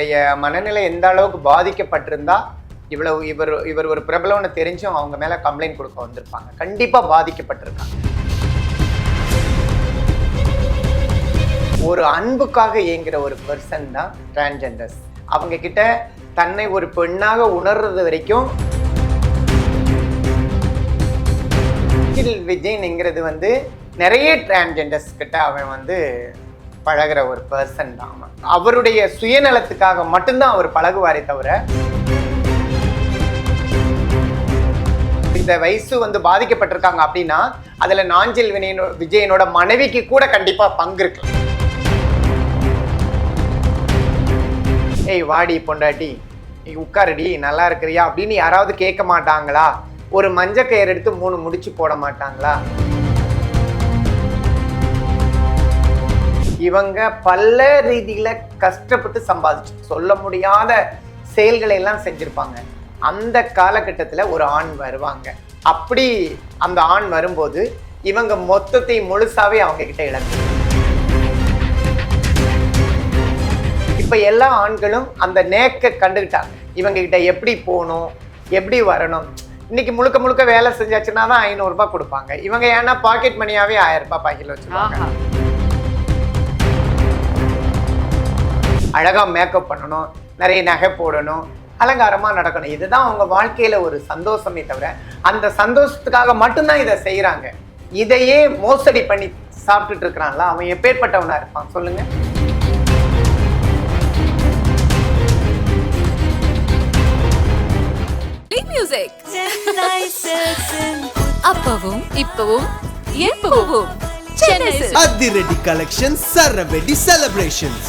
இவருடைய மனநிலை எந்த அளவுக்கு பாதிக்கப்பட்டிருந்தா இவ்வளவு இவர் இவர் ஒரு பிரபலம்னு தெரிஞ்சும் அவங்க மேல கம்ப்ளைண்ட் கொடுக்க வந்திருப்பாங்க. கண்டிப்பா பாதிக்கப்பட்டிருக்காங்க. ஒரு அன்புக்காக இயங்குற ஒரு பர்சன் தான் டிரான்ஜெண்டர்ஸ் அவங்க கிட்ட தன்னை ஒரு பெண்ணாக உணர்றது வரைக்கும் விஜய்ங்கிறது வந்து நிறைய டிரான்ஜெண்டர்ஸ் கிட்ட அவன் வந்து பழகுற ஒரு பர்சன் தான் அவருடைய சுயநலத்துக்காக மட்டும்தான் அவர் பழகுவாரே தவிர இந்த வயசு வந்து பாதிக்கப்பட்டிருக்காங்க அப்படின்னா அதுல நாஞ்சில் வினயனோ விஜயனோட மனைவிக்கு கூட கண்டிப்பா பங்கு இருக்கு. ஏய் வாடி பொண்டாட்டி நீ உட்காரடி நல்லா இருக்கிறியா அப்படின்னு யாராவது கேட்க மாட்டாங்களா? ஒரு மஞ்ச கயிறு எடுத்து மூணு முடிச்சு போட மாட்டாங்களா? இவங்க பல ரீதியில கஷ்டப்பட்டு சம்பாதிச்சு சொல்ல முடியாத செயல்களை எல்லாம் செஞ்சிருப்பாங்க. அந்த காலகட்டத்தில் ஒரு ஆண் வருவாங்க. அப்படி அந்த ஆண் வரும்போது இவங்க மொத்தத்தை முழுசாவே அவங்க கிட்ட இழந்து. இப்ப எல்லா ஆண்களும் அந்த நேக்க கண்டுக்கிட்டாங்க இவங்க கிட்ட எப்படி போகணும் எப்படி வரணும்? இன்னைக்கு முழுக்க முழுக்க வேலை செஞ்சாச்சுன்னா தான் ஐநூறுரூபா கொடுப்பாங்க. இவங்க ஏன்னா பாக்கெட் மணியாவே ஆயிரம் ரூபாய் பாக்கெட்ல வச்சுருவாங்க ஆஹா அழகா மேக்கப் பண்ணணும் நிறைய நகை போடணும் அலங்காரமா நடக்கணும். இதுதான் அவங்க வாழ்க்கையில ஒரு சந்தோஷமே தவிர அந்த சந்தோஷத்துக்காக மட்டும்தான் இதை செய்யறாங்க இதையே மோசடி பண்ணி சாப்பிட்டுட்டு இருக்கிறான்ல அவன் எப்பேற்பட்டவனா இருப்பான்? சொல்லுங்க. மியூசிக் அப்பவும் இப்பவும் எப்பவும். அதிரடி கலெக்ஷன் சரவெடி செலிப்ரேஷன்ஸ்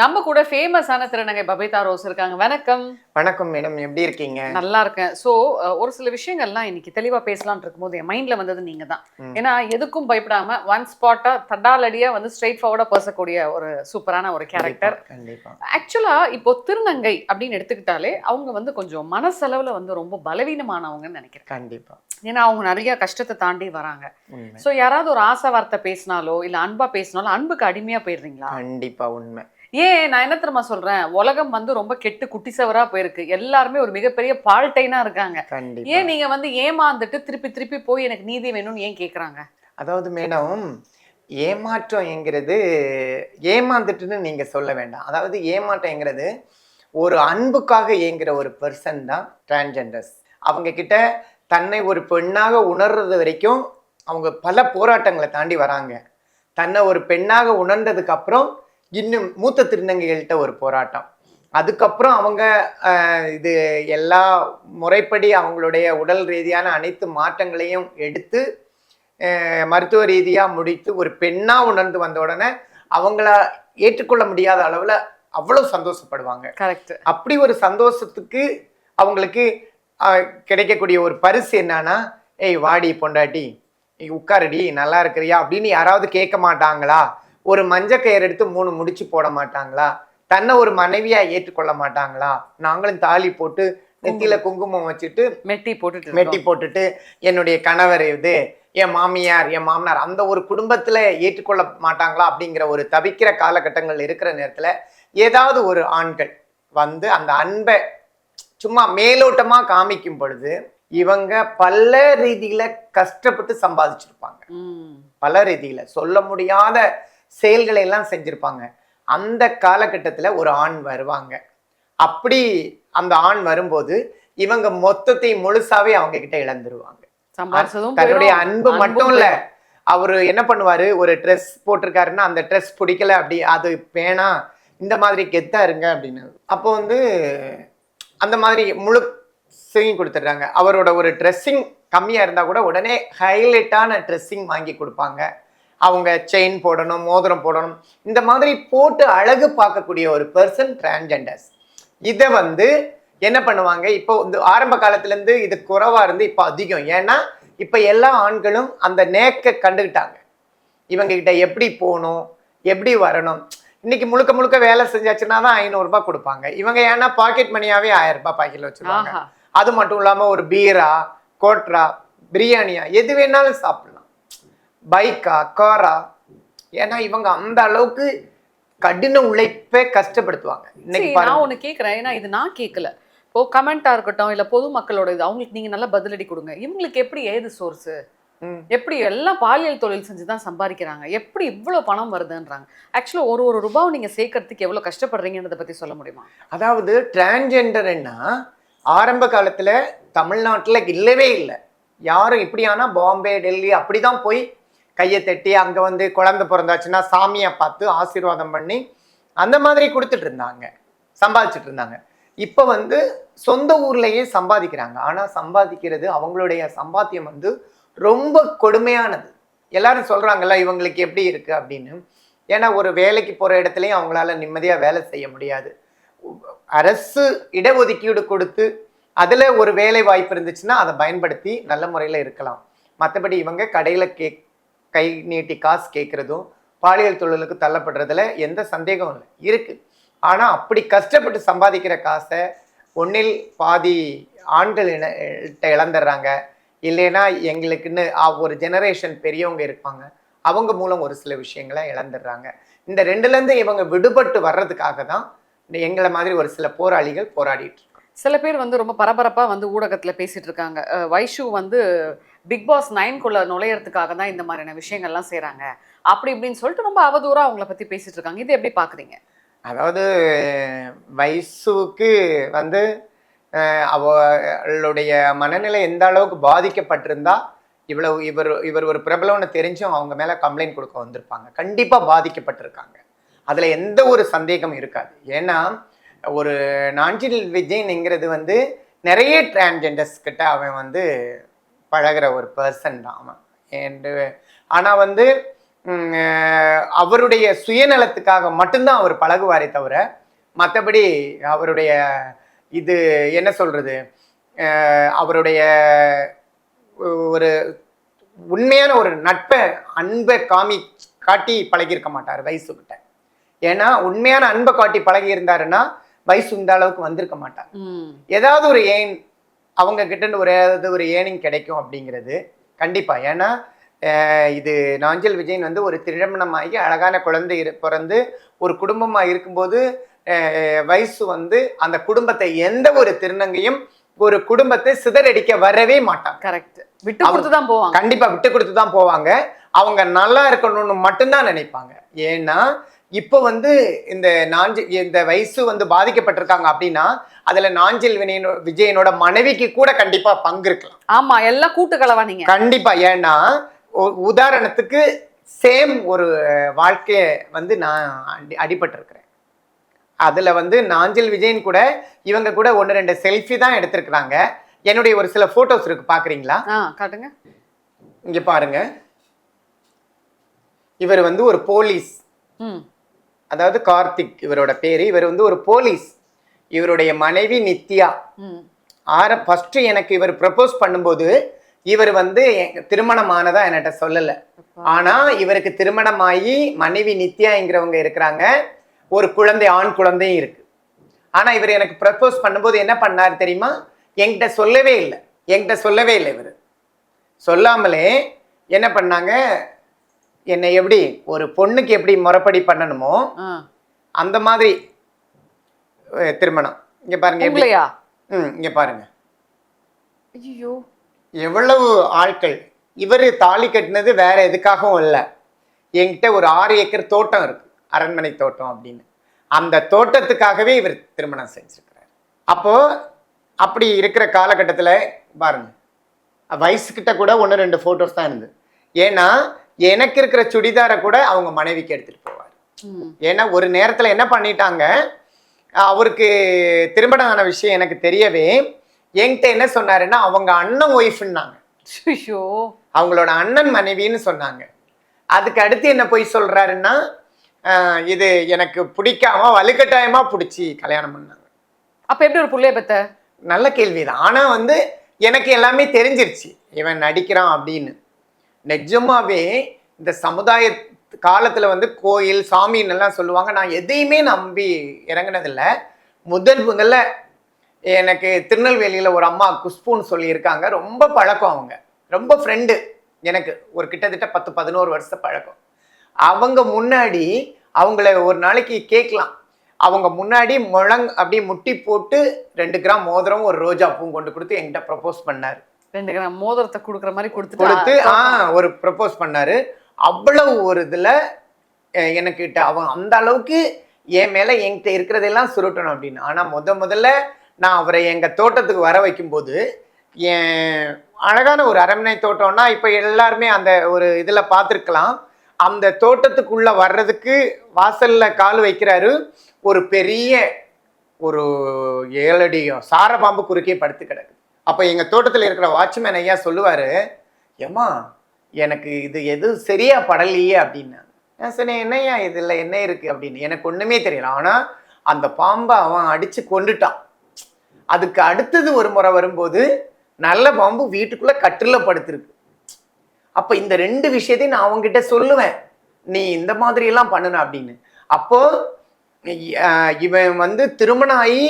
நம்ம கூட ஃபேமஸான திருநங்கை பபிதா ரோஸ் இருக்காங்க. வணக்கம். வணக்கம் மேடம். எப்படி இருக்கீங்க? நல்லா இருக்கேன். ஸோ ஒரு சில விஷயங்கள்லாம் இன்னைக்கு தெளிவா பேசலாம்னு இருக்கும்போது என் மைண்ட்ல வந்தது நீங்க தான் ஏன்னா எதுக்கும் பயப்படாம ஒன் ஸ்பாட்டா தடாலடியா வந்து ஸ்ட்ரைட் ஃபார்வர்டா பேசக்கூடிய ஒரு சூப்பரான ஒரு கேரக்டர் கண்டிப்பா. ஆக்சுவலா இப்போ திருநங்கை அப்படின்னு எடுத்துக்கிட்டாலே அவங்க வந்து கொஞ்சம் மனசளவுல வந்து ரொம்ப பலவீனமானவங்கன்னு நினைக்கிறேன். கண்டிப்பா. ஏன்னா அவங்க நிறைய கஷ்டத்தை தாண்டி வராங்க. ஸோ யாராவது ஒரு ஆசை வார்த்தை பேசினாலோ இல்ல அன்பா பேசினாலோ அன்புக்கு அடிமையா போயிடுறீங்களா? கண்டிப்பா உண்மை. ஏன் நான் என்ன தெரியுமா சொல்றேன்? உலகம் வந்து ரொம்ப கெட்டு குட்டிசவரா போயிருக்கு. எல்லாருமே ஒரு மிகப்பெரிய பால்டைனா இருக்காங்க. ஏன் நீங்க வந்து ஏமாந்துட்டு திருப்பி திருப்பி போய் எனக்கு நீதி வேணும்னு ஏன் கேக்குறாங்க? அதாவது மேடம் ஏமாற்றம்ங்கிறது ஏமாந்துட்டுன்னு நீங்க சொல்ல வேண்டாம். அதாவது ஏமாற்றம்ங்கிறது ஒரு அன்புக்காக இயங்குற ஒரு பர்சன் தான் டிரான்ஜெண்டர்ஸ் அவங்க கிட்ட தன்னை ஒரு பெண்ணாக உணர்றது வரைக்கும் அவங்க பல போராட்டங்களை தாண்டி வராங்க. தன்னை ஒரு பெண்ணாக உணர்ந்ததுக்கு அப்புறம் இன்னும் மூத்த திருநங்கைகள்கிட்ட ஒரு போராட்டம். அதுக்கப்புறம் அவங்க இது எல்லா முறைப்படி அவங்களுடைய உடல் ரீதியான அனைத்து மாற்றங்களையும் எடுத்து மருத்துவ ரீதியாக முடித்து ஒரு பெண்ணாக உணர்ந்து வந்த உடனே அவங்கள ஏற்றுக்கொள்ள முடியாத அளவில் அவ்வளோ சந்தோஷப்படுவாங்க. கரெக்ட் அப்படி ஒரு சந்தோஷத்துக்கு அவங்களுக்கு கிடைக்கக்கூடிய ஒரு பரிசு என்னன்னா ஏய் வாடி பொண்டாட்டி உட்காருடி நல்லா இருக்கிறியா? அப்படின்னு யாராவது கேட்க மாட்டாங்களா? ஒரு மஞ்ச கயிறு எடுத்து மூணு முடிச்சு போட மாட்டாங்களா தன்னை ஒரு மனைவியா ஏற்றுக்கொள்ள மாட்டாங்களா நாங்களும் தாலி போட்டு நெத்தியில குங்குமம் வச்சுட்டு மெட்டி போட்டுட்டு மெட்டி. போட்டுட்டு என்னுடைய கணவர் இது என் மாமியார் என் மாமனார் அந்த ஒரு குடும்பத்துல ஏற்றுக்கொள்ள மாட்டாங்களா அப்படிங்கிற ஒரு தவிக்கிற காலகட்டங்கள் இருக்கிற நேரத்துல ஏதாவது ஒரு ஆண்கள் வந்து அந்த அன்பை சும்மா மேலோட்டமா காமிக்கும் பொழுது இவங்க பல ரீதியில கஷ்டப்பட்டு சம்பாதிச்சிருப்பாங்க. பல ரீதியில சொல்ல முடியாத செயல்களை எல்லாம் செஞ்சிருப்பாங்க. அந்த காலகட்டத்துல ஒரு ஆண் வருவாங்க. அப்படி அந்த ஆண் வரும்போது இவங்க மொத்தத்தை முழுசாவே அவங்க கிட்ட இழந்துருவாங்க தன்னுடைய அன்பு மட்டும் இல்ல. அவரு என்ன பண்ணுவாரு? ஒரு ட்ரெஸ் போட்டிருக்காருன்னா அந்த ட்ரெஸ் பிடிக்கல அப்படி அது வேணாம் இந்த மாதிரி கெத்தா இருங்க அப்படின்னு. அப்போ வந்து அந்த மாதிரி முழு செய்யும் கொடுத்துட்றாங்க. அவரோட ஒரு ட்ரெஸ்ஸிங் கம்மியா இருந்தா கூட உடனே ஹைலைட்டான ட்ரெஸ்ஸிங் வாங்கி கொடுப்பாங்க. அவங்க செயின் போடணும் மோதிரம் போடணும். இந்த மாதிரி போட்டு அழகு பார்க்கக்கூடிய ஒரு பர்சன் டிரான்ஜெண்டர்ஸ் இதை வந்து என்ன பண்ணுவாங்க? இப்போ இந்த ஆரம்ப காலத்துல இருந்து இது குறைவா இருந்து இப்போ அதிகம். ஏன்னா இப்போ எல்லா ஆண்களும் அந்த நேக்க கண்டுக்கிட்டாங்க இவங்க கிட்ட எப்படி போகணும்? எப்படி வரணும்? இன்னைக்கு முழுக்க முழுக்க வேலை செஞ்சாச்சுன்னா தான் ஐநூறுரூபா கொடுப்பாங்க. இவங்க ஏன்னா பாக்கெட் மணியாவே ஆயிரம் ரூபாய் பாக்கெட்ல வச்சிருவாங்க. அது மட்டும் இல்லாம ஒரு பீரா கோட்ரா பிரியாணியா எது வேணாலும் சாப்பிடலாம். பைக்கா காரா? ஏன்னா இவங்க அந்த அளவுக்கு கடின உழைப்பை கஷ்டப்படுத்துவாங்க. இன்னைக்கு நான் ஒண்ணு கேக்குறேன். ஏன்னா இது நான் கேட்கல இப்போ கமெண்டா இருக்கட்டும் இல்ல பொதுமக்களோட இது அவங்களுக்கு நீங்க நல்லா பதிலடி கொடுங்க. இவங்களுக்கு எப்படி ஏது சோர்ஸ். எப்படி எல்லாம் பாலியல் தொழில் செஞ்சு தான் சம்பாதிக்கிறாங்க? எப்படி இவ்வளவு பணம் வருதுன்றாங்க? ஆக்சுவலா ஒரு ஒரு ரூபாவும் நீங்க சேர்க்கறதுக்கு எவ்வளவு கஷ்டப்படுறீங்கன்றத பத்தி சொல்ல முடியுமா? அதாவது டிரான்ஜெண்டர்னா ஆரம்ப காலத்துல தமிழ்நாட்டுல இல்லவே இல்லை. யாரும் இப்படியானா பாம்பே டெல்லி அப்படிதான் போய் கையை தட்டி அங்கே வந்து குழந்தை பிறந்தாச்சுன்னா சாமியை பார்த்து ஆசீர்வாதம் பண்ணி அந்த மாதிரி கொடுத்துட்டு இருந்தாங்க. சம்பாதிச்சுட்டு இருந்தாங்க. இப்போ வந்து சொந்த ஊர்லேயே சம்பாதிக்கிறாங்க. ஆனால் சம்பாதிக்கிறது அவங்களுடைய சம்பாத்தியம் வந்து ரொம்ப கொடுமையானது. எல்லாரும் சொல்கிறாங்கல்ல இவங்களுக்கு எப்படி இருக்குது அப்படின்னு. ஏன்னா ஒரு வேலைக்கு போகிற இடத்துலையும் அவங்களால நிம்மதியாக வேலை செய்ய முடியாது. அரசு இடஒதுக்கீடு கொடுத்து அதில் ஒரு வேலை வாய்ப்பு இருந்துச்சுன்னா அதை பயன்படுத்தி நல்ல முறையில் இருக்கலாம். மற்றபடி இவங்க கடையில் கே கை நீட்டி காசு கேட்குறதும் பாலியல் தொழிலுக்கு தள்ளப்படுறதுல எந்த சந்தேகமும் இல்லை. இருக்குது ஆனால் அப்படி கஷ்டப்பட்டு சம்பாதிக்கிற காசை ஒன்றில் பாதி ஆண்கள் இன- கிட்ட இழந்துடுறாங்க இல்லைன்னா எங்களுக்குன்னு ஒரு ஜெனரேஷன் பெரியவங்க இருப்பாங்க. அவங்க மூலம் ஒரு சில விஷயங்களை இழந்துடுறாங்க இந்த ரெண்டுலேருந்து இவங்க விடுபட்டு வர்றதுக்காக தான் இந்த எங்களை மாதிரி ஒரு சில போராளிகள் போராடிட்டு சில பேர் வந்து ரொம்ப பரபரப்பாக வந்து ஊடகத்தில் பேசிகிட்டு இருக்காங்க. வைஷு வந்து பிக் பாஸ் நைன்குள்ள நுழையறதுக்காக தான் இந்த மாதிரியான விஷயங்கள்லாம் செய்கிறாங்க அப்படி இப்படின்னு சொல்லிட்டு ரொம்ப அவதூறாக அவங்கள பற்றி பேசிட்டு இருக்காங்க. இது எப்படி பார்க்குறீங்க அதாவது வயசுக்கு வந்து அவளுடைய மனநிலை எந்த அளவுக்கு பாதிக்கப்பட்டிருந்தா இவ்வளவு இவர் இவர் ஒரு பிரபலம்னு தெரிஞ்சும் அவங்க மேலே கம்ப்ளைண்ட் கொடுக்க வந்திருப்பாங்க. கண்டிப்பாக பாதிக்கப்பட்டிருக்காங்க. அதில் எந்த ஒரு சந்தேகமும் இருக்காது. ஏன்னா ஒரு நாஞ்சில் விஜய்னுங்கிறது வந்து நிறைய டிரான்ஜெண்டர்ஸ் கிட்ட அவன் வந்து பழகுற ஒரு பர்சன் தான் அவன். ஆனால் வந்து அவருடைய சுயநலத்துக்காக மட்டும்தான் அவர் பழகுவாரே தவிர மற்றபடி அவருடைய இது என்ன சொல்றது அஹ், அவருடைய ஒரு உண்மையான ஒரு நட்பை அன்பை காமி காட்டி பழகியிருக்க மாட்டார் வயசுக்கிட்ட ஏன்னா உண்மையான அன்பை காட்டி பழகி இருந்தாருன்னா வயசு இந்த அளவுக்கு வந்திருக்க மாட்டார். ஏதாவது ஒரு ஏன் அவங்க கிட்ட ஒரு ஏதாவது ஒரு ஏர்னிங் கிடைக்கும் அப்படிங்கிறது. கண்டிப்பா. ஏன்னா இது நாஞ்சல் விஜயன் வந்து ஒரு திருமணமாகி அழகான குழந்தை பிறந்து ஒரு குடும்பமா இருக்கும்போது வயசு வந்து அந்த குடும்பத்தை எந்த ஒரு திருநங்கையும் ஒரு குடும்பத்தை சிதறடிக்க வரவே மாட்டாங்க. கரெக்ட். விட்டு கொடுத்து தான் போவாங்க. கண்டிப்பா விட்டு கொடுத்து தான் போவாங்க. அவங்க நல்லா இருக்கணும்னு மட்டும்தான் நினைப்பாங்க. ஏன்னா இப்போ வந்து இந்த நாஞ்சி இந்த வயசு வந்து பாதிக்கப்பட்டிருக்காங்க அப்படின்னா அதுல நாஞ்சில் வினயனோ விஜயனோட மனைவிக்கு கூட கண்டிப்பா பங்கு இருக்கலாம். ஆமா எல்லாம் கூட்டுக்கலவா நீங்க. கண்டிப்பா. ஏன்னா உதாரணத்துக்கு சேம் ஒரு வாழ்க்கைய வந்து நான் அடி அடிபட்டிருக்கிறேன். அதுல வந்து நாஞ்சில் விஜயன் கூட இவங்க கூட ஒன்று ரெண்டு செல்ஃபி தான் எடுத்திருக்கிறாங்க. என்னுடைய ஒரு சில போட்டோஸ் இருக்கு பாக்குறீங்களா? ஆ காட்டுங்க. இங்க பாருங்க. இவர் வந்து ஒரு போலீஸ். ம். அதாவது கார்த்திக் இவரோட பேரு. இவர் வந்து ஒரு போலீஸ். இவருடைய மனைவி நித்யா. ஆர ஃபர்ஸ்ட் எனக்கு இவர் ப்ரப்போஸ் பண்ணும்போது இவர் வந்து திருமணமானதா என்கிட்ட சொல்லல. ஆனா இவருக்கு திருமணமாகி மனைவி நித்யாங்கிறவங்க இருக்கிறாங்க. ஒரு குழந்தை ஆண் குழந்தையும் இருக்கு. ஆனா இவர் எனக்கு ப்ரப்போஸ் பண்ணும்போது என்ன பண்ணார் தெரியுமா? என்கிட்ட சொல்லவே இல்லை. என்கிட்ட சொல்லவே இல்லை இவர். சொல்லாமலே என்ன பண்ணாங்க? என்னை எப்படி ஒரு பொண்ணுக்கு எப்படி முறைப்படி பண்ணணுமோ அந்த மாதிரி திருமணம். இங்க பாருங்க எப்படி உங்களையா? ம் இங்க பாருங்க. ஐயோ எவ்வளவு ஆட்கள். இவர் தாலி கட்டினது வேற எதுக்காகவும் இல்லை. என்கிட்ட ஒரு ஆறு ஏக்கர் தோட்டம் இருக்கு அரண்மனை தோட்டம் அப்படின்னு. அந்த தோட்டத்துக்காகவே இவர் திருமணம் செஞ்சிருக்கிறார். அப்போ அப்படி இருக்கிற காலகட்டத்தில் பாருங்க. வயசுக்கிட்ட கூட ஒன்று ரெண்டு ஃபோட்டோஸ் தான் இருந்தது. ஏன்னா எனக்கு இருக்கிற சுடிதாரை கூட அவங்க மனைவிக்கு எடுத்துட்டு போவார். ஏன்னா ஒரு நேரத்தில் என்ன பண்ணிட்டாங்க? அவருக்கு திருமணம் ஆன விஷயம் எனக்கு தெரியவே என்கிட்ட என்ன சொன்னாருன்னா அவங்க அண்ணன் ஒய்ஃப்னாங்க அவங்களோட அண்ணன் மனைவின்னு சொன்னாங்க. அதுக்கு அடுத்து என்ன போய் சொல்றாருன்னா இது எனக்கு பிடிக்காம வலுக்கட்டாயமா பிடிச்சி கல்யாணம் பண்ணாங்க. அப்ப எப்படி ஒரு புள்ளைய பெத்த? நல்ல கேள்விதான். ஆனா வந்து எனக்கு எல்லாமே தெரிஞ்சிருச்சு. இவன் நடிக்கிறான் அப்படின்னு. நிஜமாவே இந்த சமுதாய காலத்தில் வந்து கோயில் சாமின்னெல்லாம் சொல்லுவாங்க. நான் எதையுமே நம்பி இறங்குனதில்ல. முதல் முதல்ல எனக்கு திருநெல்வேலியில் ஒரு அம்மா குஷ்புன்னு சொல்லியிருக்காங்க. ரொம்ப பழக்கம் அவங்க. ரொம்ப ஃப்ரெண்டு எனக்கு. ஒரு கிட்டத்தட்ட பத்து பதினோரு வருஷ பழக்கம். அவங்க முன்னாடி அவங்கள ஒரு நாளைக்கு கேட்கலாம். அவங்க முன்னாடி முழங் அப்படியே முட்டி போட்டு ரெண்டு கிராம் மோதிரம் ஒரு ரோஜா பூவும் கொண்டு கொடுத்து என்கிட்ட ப்ரப்போஸ் பண்ணார். ரெண்டு கிராம் மோதிரத்தை கொடுக்குற மாதிரி கொடுத்துட்டு கொடுத்து ஆ ஒரு ப்ரப்போஸ் பண்ணாரு. அவ்வளவு ஒரு இதுல அஹ், எனக்கிட்ட அவன் அந்த அளவுக்கு என் மேல என்கிட்ட இருக்கிறதெல்லாம் சுருட்டணும் அப்படின்னு. ஆனா முத முதல்ல நான் அவரை எங்க தோட்டத்துக்கு வர வைக்கும்போது என் அழகான ஒரு அரண்மனை தோட்டம்னா இப்ப எல்லாருமே அந்த ஒரு இதுல பார்த்துருக்கலாம். அந்த தோட்டத்துக்குள்ள வர்றதுக்கு வாசல்ல கால் வைக்கிறாரு. ஒரு பெரிய ஒரு ஏழடி சாரபாம்பு குறுக்கே படுத்து கிடக்கு. அப்போ எங்கள் தோட்டத்தில் இருக்கிற வாட்ச்மேன் ஐயா சொல்லுவார் ஏம்மா எனக்கு இது எது சரியா படலையே அப்படின்னு. நான் சொன்னேன் என்னய்யா இதில் என்ன இருக்குது அப்படின்னு. எனக்கு ஒன்றுமே தெரியல. ஆனால் அந்த பாம்பை அவன் அடித்து கொண்டுட்டான் அதுக்கு அடுத்தது ஒரு முறை வரும்போது நல்ல பாம்பு வீட்டுக்குள்ளே கட்டில் படுத்துருக்கு அப்போ இந்த ரெண்டு விஷயத்தையும் நான் அவங்ககிட்ட சொல்லுவேன். நீ இந்த மாதிரியெல்லாம் பண்ணணும் பண்ணுன அப்படின்னு. அப்போ இவன் வந்து திருமணம் ஆகி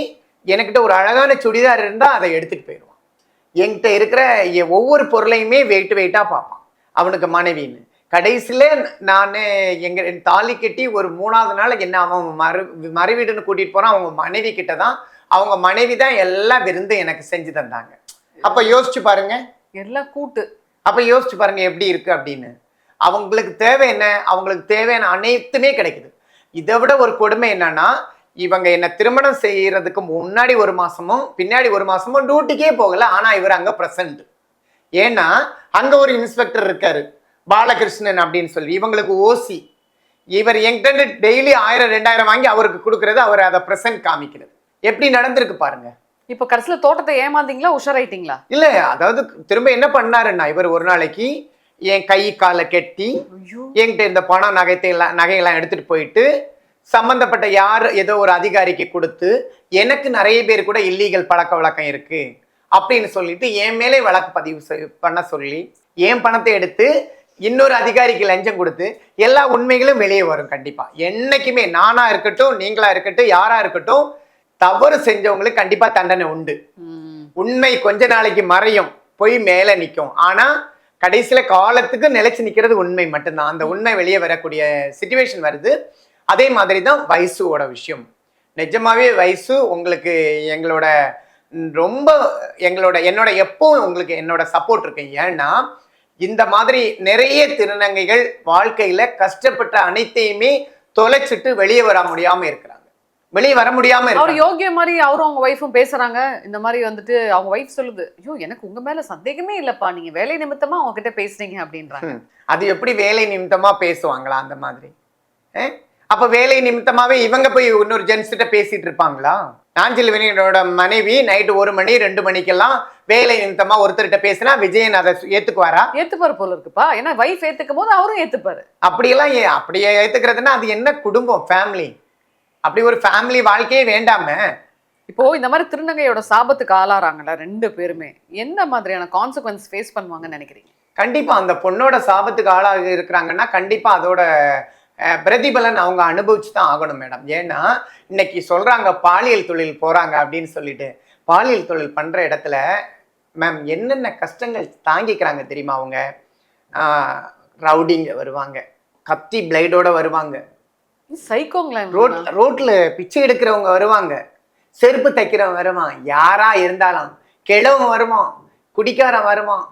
எனக்கிட்ட ஒரு அழகான சுடிதார் இருந்தால் அதை எடுத்துகிட்டு போயிடுவான். என்கிட்ட இருக்கிற ஒவ்வொரு பொருளையுமே வெயிட் வெயிட்டாக பார்ப்பான். அவனுக்கு மனைவின்னு. கடைசியில் நான் எங்க என் தாலி கட்டி ஒரு மூணாவது நாள் என்ன அவன் மறு மறு வீடுன்னு கூட்டிகிட்டு போகிறான் அவங்க மனைவி கிட்ட தான் அவங்க மனைவி தான் எல்லா விருந்து எனக்கு செஞ்சு தந்தாங்க. அப்போ யோசிச்சு பாருங்க. எல்லாம் கூட்டு. அப்ப யோசிச்சு பாருங்க எப்படி இருக்கு அப்படின்னு. அவங்களுக்கு தேவை என்ன? அவங்களுக்கு தேவையான அனைத்துமே கிடைக்குது. இதை விட ஒரு கொடுமை என்னன்னா இவங்க என்ன திருமணம் செய்யறதுக்கு முன்னாடி ஒரு மாசமும் பின்னாடி ஒரு மாசமும் டியூட்டிக்கே போகல. ஆனா இவர் அங்க பிரசன்ட் ஏன்னா அங்க ஒரு இன்ஸ்பெக்டர் இருக்காரு. பாலகிருஷ்ணன் அப்படின்னு சொல்லி இவங்களுக்கு ஓசி இவர் எங்கிட்ட டெய்லி ஆயிரம் ரெண்டாயிரம் வாங்கி அவருக்கு கொடுக்கறது அவர் அதை பிரசன்ட் காமிக்கிறது. எப்படி நடந்திருக்கு பாருங்க. இப்போ கடைசியில தோட்டத்தை ஏமாந்தீங்களா உஷாராயிட்டீங்களா? இல்ல அதாவது திரும்ப என்ன பண்ணாருன்னா இவர் ஒரு நாளைக்கு என் கை காலை கெட்டி என்கிட்ட இந்த பணம் நகைத்தை எல்லாம் நகையெல்லாம் எடுத்துட்டு போயிட்டு சம்பந்தப்பட்ட யார் ஏதோ ஒரு அதிகாரிக்கு கொடுத்து எனக்கு நிறைய பேர் கூட இல்லீகல் பழக்க வழக்கம் இருக்கு அப்படின்னு சொல்லிட்டு என் மேலே வழக்கு பதிவு பண்ண சொல்லி என் பணத்தை எடுத்து இன்னொரு அதிகாரிக்கு லஞ்சம் கொடுத்து எல்லா உண்மைகளும் வெளியே வரும் கண்டிப்பா. என்னைக்குமே நானா இருக்கட்டும் நீங்களா இருக்கட்டும் யாரா இருக்கட்டும் தவறு செஞ்சவங்களுக்கு கண்டிப்பா தண்டனை உண்டு. உண்மை கொஞ்ச நாளைக்கு மறையும் பொய் மேல நிற்கும் ஆனா கடைசியில காலத்துக்கு நிலைச்சு நிக்கிறது உண்மை மட்டும்தான். அந்த உண்மை வெளியே வரக்கூடிய சுச்சுவேஷன் வருது. அதே மாதிரி தான் வயசுவோட விஷயம். நிஜமாவே வயசு உங்களுக்கு எங்களோட ரொம்ப எங்களோட என்னோட எப்பவும் உங்களுக்கு என்னோட சப்போர்ட் இருக்கு. ஏன்னா இந்த மாதிரி நிறைய திருநங்கைகள் வாழ்க்கையில கஷ்டப்பட்ட அனைத்தையுமே தொலைச்சிட்டு வெளியே வர முடியாம இருக்கிறாங்க. வெளியே வர முடியாம அவர் யோகிய மாதிரி அவரும் அவங்க ஒய்ஃபும் பேசுறாங்க. இந்த மாதிரி வந்துட்டு அவங்க ஒய்ஃப் சொல்லுது ஐயோ எனக்கு உங்க மேல சந்தேகமே இல்லப்பா. நீங்க வேலை நிமித்தமா அவங்க கிட்ட பேசுறீங்க அப்படின்றாங்க. அது எப்படி வேலை நிமித்தமா பேசுவாங்களா அந்த மாதிரி? அப்ப வேலை நிமித்தமாவே இவங்க போய் இன்னொரு ஜென்ஸ் கிட்ட பேசிட்டு இருப்பாங்களா? நாஞ்சில் வினயனோட மனைவி நைட்டு ஒரு மணி ரெண்டு மணிக்கெல்லாம் வேலை நிமித்தமா ஒருத்தர்கிட்ட பேசினா விஜயன் அதை ஏத்துக்குவாரா? ஏத்துப்பாரு போல இருக்குப்பா. ஏன்னா வைஃப் ஏத்துக்கும் போது அவரும் ஏத்துப்பாரு. அப்படியெல்லாம் அப்படியே ஏத்துக்கிறதுன்னா அது என்ன குடும்பம் ஃபேமிலி அப்படி ஒரு ஃபேமிலி வாழ்க்கையே வேண்டாமே. இப்போ இந்த மாதிரி திருநங்கையோட சாபத்துக்கு ஆளாறாங்கல்ல ரெண்டு பேருமே. என்ன மாதிரியான கான்சிக்வன்ஸ் ஃபேஸ் பண்ணுவாங்கன்னு நினைக்கிறீங்க? கண்டிப்பா அந்த பொண்ணோட சாபத்துக்கு ஆளாக இருக்கிறாங்கன்னா கண்டிப்பா அதோட பிரதிபலன் அவங்க அனுபவிச்சு தான் ஆகணும் மேடம். ஏன்னா இன்னைக்கு சொல்றாங்க பாலியல் தொழில் போறாங்க அப்படின்னு சொல்லிட்டு. பாலியல் தொழில் பண்ற இடத்துல மேம் என்னென்ன கஷ்டங்கள் தாங்கிக்கிறாங்க தெரியுமா அவங்க? ரவுடிங்க வருவாங்க கத்தி பிளைடோட வருவாங்க. சைக்கோங்களா ரோட் ரோட்ல பிச்சை எடுக்கிறவங்க வருவாங்க. செருப்பு தைக்கிறவன் வருவான். யாரா இருந்தாலும் கிழவன் வருவான் குடிக்காரன் வருவான்.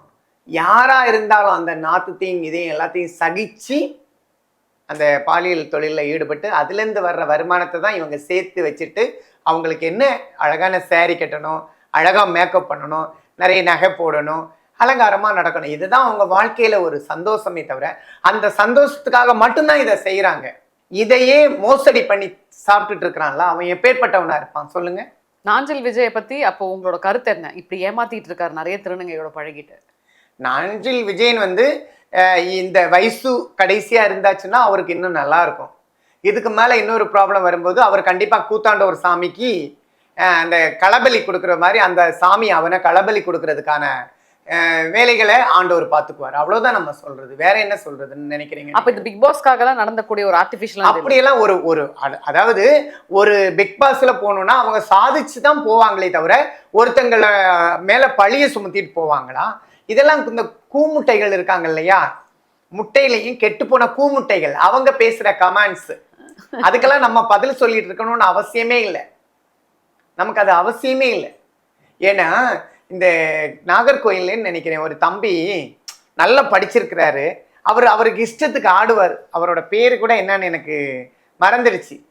யாரா இருந்தாலும் அந்த நாத்துத்தையும் இதையும் எல்லாத்தையும் சகிச்சு அந்த பாலியல் தொழிலில் ஈடுபட்டு அதுலேருந்து வர்ற வருமானத்தை தான் இவங்க சேர்த்து வச்சுட்டு அவங்களுக்கு என்ன அழகான saree கட்டணும் அழகாக மேக்கப் பண்ணணும் நிறைய நகை போடணும் அலங்காரமாக நடக்கணும். இதுதான் அவங்க வாழ்க்கையில் ஒரு சந்தோஷமே தவிர அந்த சந்தோஷத்துக்காக மட்டும்தான் இதை செய்கிறாங்க இதையே மோசடி பண்ணி சாப்பிட்டுட்டு இருக்கிறான்ல அவன் எப்பேற்பட்டவனா இருப்பான்? சொல்லுங்க. நாஞ்சல் விஜயை பத்தி அப்போ உங்களோட கருத்து என்ன? இப்படி ஏமாத்திட்டு இருக்காரு நிறைய திருநங்கையோட பழகிட்டு. நாஞ்சில் விஜயன் வந்து இந்த வயசு கடைசியா இருந்தாச்சுன்னா அவருக்கு இன்னும் நல்லா இருக்கும். இதுக்கு மேல இன்னொரு ப்ராப்ளம் வரும்போது அவர் கண்டிப்பா கூத்தாண்ட ஒரு சாமிக்கு அந்த களபலி கொடுக்குற மாதிரி அந்த சாமி அவனை களபலி கொடுக்கறதுக்கான வேலைகளை ஆண்டவர் பார்த்துக்குவார். அவ்வளவுதான் நம்ம சொல்றது. வேற என்ன சொல்றதுன்னு நினைக்கிறீங்க? அப்ப இது பிக் பாஸ்க்காக எல்லாம் நடந்தக்கூடிய ஒரு ஆர்டிபிஷியல் அப்படியெல்லாம் ஒரு ஒரு அத- அதாவது ஒரு பிக் பாஸ்ல போகணும்னா அவங்க சாதிச்சு தான் போவாங்களே தவிர ஒருத்தங்களை மேல பழிய சுமத்திட்டு போவாங்களா? இதெல்லாம் இந்த கூமுட்டைகள் இருக்காங்க இல்லையா? முட்டையிலையும் கெட்டுப்போன கூமுட்டைகள். அவங்க பேசுற கமெண்ட்ஸ் அதுக்கெல்லாம் நம்ம பதில் சொல்லிட்டு இருக்கணும்னு அவசியமே இல்லை. நமக்கு அது அவசியமே இல்லை. ஏன்னா இந்த நாகர்கோயில்னு நினைக்கிறேன் ஒரு தம்பி நல்லா படிச்சிருக்கிறாரு. அவர் அவருக்கு இஷ்டத்துக்கு ஆடுவார். அவரோட பேரு கூட என்னன்னு எனக்கு மறந்துடுச்சு.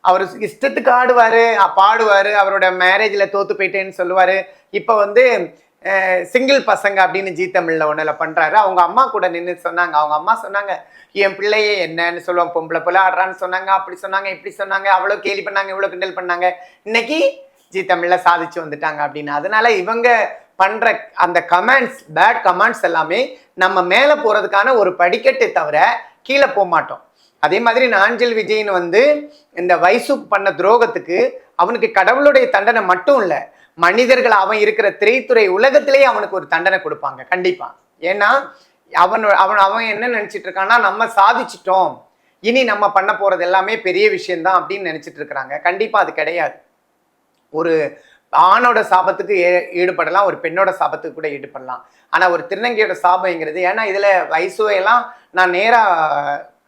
அவர் இஷ்டத்துக்கு ஆடுவார் பாடுவார் அவரோட மேரேஜில் தோத்து போயிட்டேன்னு சொல்லுவார். இப்போ வந்து சிங்கிள் பசங்க அப்படின்னு ஜீ தமிழில் ஒன்றில் பண்ணுறாரு அவங்க அம்மா கூட நின்று சொன்னாங்க. அவங்க அம்மா சொன்னாங்க என் பிள்ளையே என்னன்னு சொல்லுவாங்க. பொம்பளை போல ஆடுறான்னு சொன்னாங்க. அப்படி சொன்னாங்க இப்படி சொன்னாங்க. அவ்வளோ கேலி பண்ணாங்க இவ்வளோ கிண்டல் பண்ணாங்க. இன்னைக்கு ஜி தமிழில் சாதிச்சு வந்துட்டாங்க அப்படின்னு. அதனால இவங்க பண்ணுற அந்த கமெண்ட்ஸ் பேட் கமெண்ட்ஸ் எல்லாமே நம்ம மேலே போகிறதுக்கான ஒரு படிக்கட்டை தவிர கீழே போக மாட்டோம். அதே மாதிரி நாஞ்சில் விஜயன் வந்து இந்த வயசு பண்ண துரோகத்துக்கு அவனுக்கு கடவுளுடைய தண்டனை மட்டும் இல்லை. மனிதர்கள் அவன் இருக்கிற திரைத்துறை உலகத்திலேயே அவனுக்கு ஒரு தண்டனை கொடுப்பாங்க கண்டிப்பா. ஏன்னா அவன் அவன் அவன் என்ன நினைச்சிட்டு இருக்கான்னா நம்ம சாதிச்சிட்டோம். இனி நம்ம பண்ண போறது எல்லாமே பெரிய விஷயம்தான் அப்படின்னு நினைச்சிட்டு இருக்கிறாங்க. கண்டிப்பா அது கிடையாது. ஒரு ஆணோட சாபத்துக்கு ஈடுபடலாம் ஒரு பெண்ணோட சாபத்துக்கு கூட ஈடுபடலாம். ஆனா ஒரு திருநங்கையோட சாபங்கிறது ஏன்னா இதுல வயசுவையெல்லாம் நான் நேரா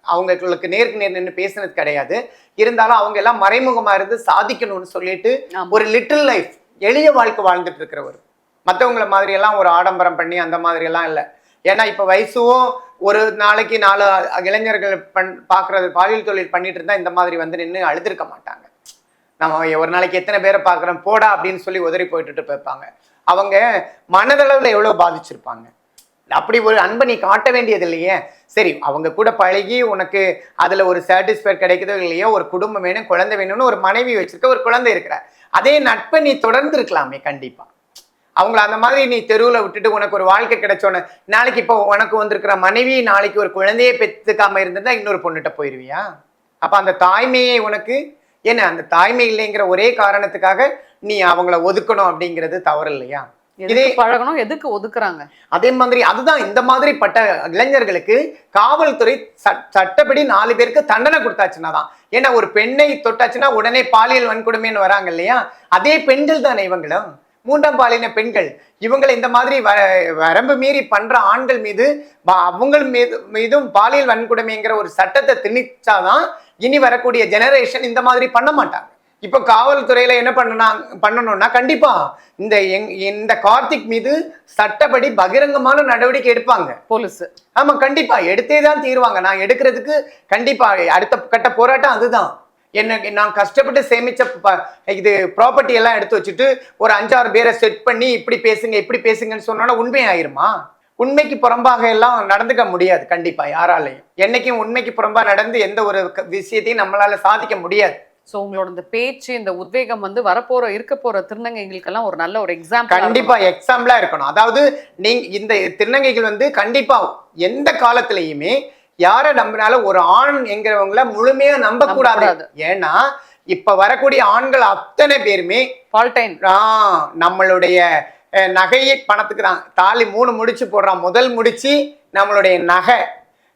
அவங்களுக்கு நேருக்கு நேர் நின்று பேசினது கிடையாது. இருந்தாலும் அவங்க எல்லாம் மறைமுகமா இருந்து சாதிக்கணும்னு சொல்லிட்டு. ஒரு லிட்டில் லைஃப் எளிய வாழ்க்கை வாழ்ந்துட்டு இருக்கிறவர் மற்றவங்கள மாதிரியெல்லாம் ஒரு ஆடம்பரம் பண்ணி அந்த மாதிரி எல்லாம் இல்லை. ஏன்னா இப்போ வயசுவும் ஒரு நாளைக்கு நாலு இளைஞர்கள் பண் பார்க்குறது பாலியல் தொழில் பண்ணிட்டு இருந்தால் இந்த மாதிரி வந்து நின்று அழுதுருக்க மாட்டாங்க. நம்ம ஒரு நாளைக்கு எத்தனை பேரை பார்க்குறோம் போடா அப்படின்னு சொல்லி உதறி போயிட்டு போய்ப்பாங்க. அவங்க மனதளவில் எவ்வளோ பாதிச்சிருப்பாங்க. அப்படி ஒரு அன்பை நீ காட்ட வேண்டியது இல்லையே சரி அவங்க கூட பழகி உனக்கு அதில் ஒரு சாட்டிஸ்ஃபை கிடைக்குதோ இல்லையோ ஒரு குடும்பம் வேணும் குழந்தை வேணும்னு ஒரு மனைவி வச்சுருக்க ஒரு குழந்தை இருக்கிற. அதே நட்பை நீ தொடர்ந்து இருக்கலாமே கண்டிப்பா. அவங்கள அந்த மாதிரி நீ தெருவில் விட்டுட்டு உனக்கு ஒரு வாழ்க்கை கிடைச்சோன்னு நாளைக்கு இப்போ உனக்கு வந்திருக்கிற மனைவி நாளைக்கு ஒரு குழந்தையை பெற்றுக்காம இருந்திருந்தா இன்னொரு பொண்ணுகிட்ட போயிருவியா? அப்ப அந்த தாய்மையை உனக்கு என்ன அந்த தாய்மை இல்லைங்கிற ஒரே காரணத்துக்காக நீ அவங்கள ஒதுக்கணும் அப்படிங்கிறது தவறு இல்லையா? இதே பழகணும் எதுக்கு ஒதுக்குறாங்க? அதே மாதிரி அதுதான் இந்த மாதிரி பட்ட இளைஞர்களுக்கு காவல்துறை சட்- சட்டப்படி நாலு பேருக்கு தண்டனை கொடுத்தாச்சுன்னா தான் ஏன்னா ஒரு பெண்ணை தொட்டாச்சுன்னா உடனே பாலியல் வன்கொடுமைன்னு வராங்க இல்லையா? அதே பெண்கள் தானே இவங்களும். மூன்றாம் பாலின பெண்கள். இவங்களை இந்த மாதிரி வ வரம்பு மீறி பண்ற ஆண்கள் மீது அவங்கள் மீது மீதும் பாலியல் வன்கொடுமைங்கிற ஒரு சட்டத்தை திணிச்சாதான் இனி வரக்கூடிய ஜெனரேஷன் இந்த மாதிரி பண்ண மாட்டாங்க. இப்போ காவல்துறையில என்ன பண்ணனா பண்ணணும்னா கண்டிப்பா இந்த எங் இந்த கார்த்திக் மீது சட்டப்படி பகிரங்கமான நடவடிக்கை எடுப்பாங்க. போலீஸ். ஆமா கண்டிப்பா. எடுத்தே தான் தீருவாங்க. நான் எடுக்கிறதுக்கு கண்டிப்பா அடுத்த கட்ட போராட்டம் அதுதான். என்ன நான் கஷ்டப்பட்டு சேமிச்ச ப- இது ப்ராப்பர்ட்டி எல்லாம் எடுத்து வச்சுட்டு ஒரு அஞ்சாறு பேரை செட் பண்ணி இப்படி பேசுங்க இப்படி பேசுங்கன்னு சொன்னோன்னா உண்மையாயிருமா? உண்மைக்கு புறம்பாக எல்லாம் நடந்துக்க முடியாது கண்டிப்பா யாராலையும். என்னைக்கும் உண்மைக்கு புறம்பா நடந்து எந்த ஒரு விஷயத்தையும் நம்மளால சாதிக்க முடியாது. சோ உங்களோட இந்த பேச்சு இந்த உத்வேகம் வந்து வரப்போற இருக்க போற திருநங்கைகளுக்கெல்லாம் ஒரு நல்ல ஒரு எக்ஸாம்பிள் கண்டிப்பா எக்ஸாம்பிளா இருக்கணும். அதாவது நீங்க இந்த திருநங்கைகள் வந்து கண்டிப்பா எந்த காலத்திலயுமே யாரை நம்பினாலும் ஒரு ஆண் என்கிறவங்கள முழுமையா நம்பக்கூடாது. நம்பக்கூடாது. ஏன்னா இப்ப வரக்கூடிய ஆண்கள் அத்தனை பேருமே ஃபால்டைன் ஆ, நம்மளுடைய நகையை பணத்துக்கு தான் தாலி மூணு முடிச்சு போடுறான். முதல் முடிச்சு நம்மளுடைய நகை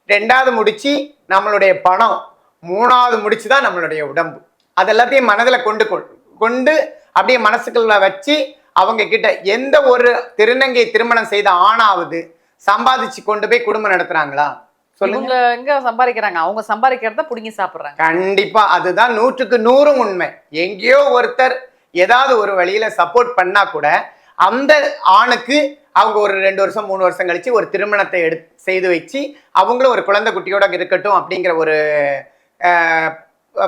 ரெண்டாவது முடிச்சு நம்மளுடைய பணம் மூணாவது முடிச்சு தான் நம்மளுடைய உடம்பு. அது எல்லாத்தையும் மனதில் கொண்டு கொண்டு அப்படியே மனசுக்குள்ள வச்சு அவங்க கிட்ட எந்த ஒரு திருநங்கை திருமணம் செய்த ஆணாவது சம்பாதிச்சு கொண்டு போய் குடும்பம் நடத்துறாங்களா? சொல்லுங்க. எங்க சம்பாதிக்கிறாங்க? அவங்க சம்பாதிக்கிறத புடுங்கி சாப்பிடுறாங்க. கண்டிப்பா. அதுதான் நூற்றுக்கு நூறும் உண்மை. எங்கேயோ ஒருத்தர் ஏதாவது ஒரு வழியில சப்போர்ட் பண்ணா கூட அந்த ஆணுக்கு அவங்க ஒரு ரெண்டு வருஷம் மூணு வருஷம் கழிச்சு ஒரு திருமணத்தை எடு செய்து வச்சு அவங்களும் ஒரு குழந்தை குட்டியோட இருக்கட்டும் அப்படிங்கிற ஒரு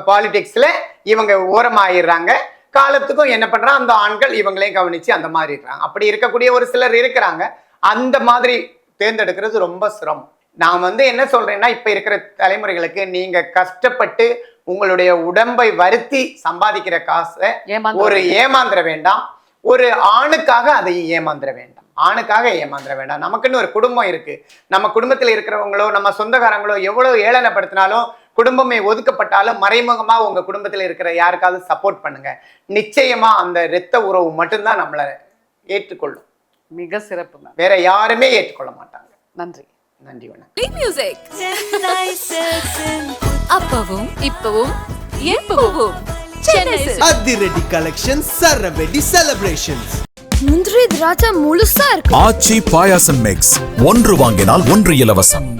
பாலிடிக்ஸ்ல இவங்க ஓரமாயிடுறாங்க. காலத்துக்கும் என்ன பண்றான் அந்த ஆண்கள் இவங்களையும் கவனிச்சு அந்த மாதிரி இருக்கிறாங்க அப்படி இருக்கக்கூடிய ஒரு சிலர் இருக்கிறாங்க. அந்த மாதிரி தேர்ந்தெடுக்கிறது ரொம்ப சிரமம். நான் வந்து என்ன சொல்றேன்னா இப்ப இருக்கிற தலைமுறைகளுக்கு நீங்க கஷ்டப்பட்டு உங்களுடைய உடம்பை வருத்தி சம்பாதிக்கிற காசை ஒரு ஏமாந்திர வேண்டாம். ஒரு ஆணுக்காக அதை ஏமாந்திர வேண்டாம். ஆணுக்காக ஏமாந்திர வேண்டாம். நமக்குன்னு ஒரு குடும்பம் இருக்கு. நம்ம குடும்பத்தில் இருக்கிறவங்களோ நம்ம சொந்தக்காரங்களோ எவ்வளவு ஏளனப்படுத்தினாலும் குடும்பமே ஒதுக்கப்பட்டாலும் மறைமுகமா உங்க குடும்பத்தில் இருக்கிற யாருக்காவது சப்போர்ட் பண்ணுங்க. நிச்சயமா அந்த இரத்த உறவு மட்டும்தான் நம்மளை ஏற்றுக்கொள்ளும். மிக சிறப்பு மேம் வேற யாருமே ஏற்றுக்கொள்ள மாட்டாங்க. நன்றி. நன்றி வணக்கம். மியூசிக் அப்பவும் இப்பவும் எப்பவும். அதிரடி கலெக்ஷன் சரவெடி செலிப்ரேஷன்ஸ் முந்திரி திராட்சை முழுசா இருக்கு. ஆச்சி பாயாசம் மிக்ஸ் ஒன்று வாங்கினால் ஒன்று இலவசம்.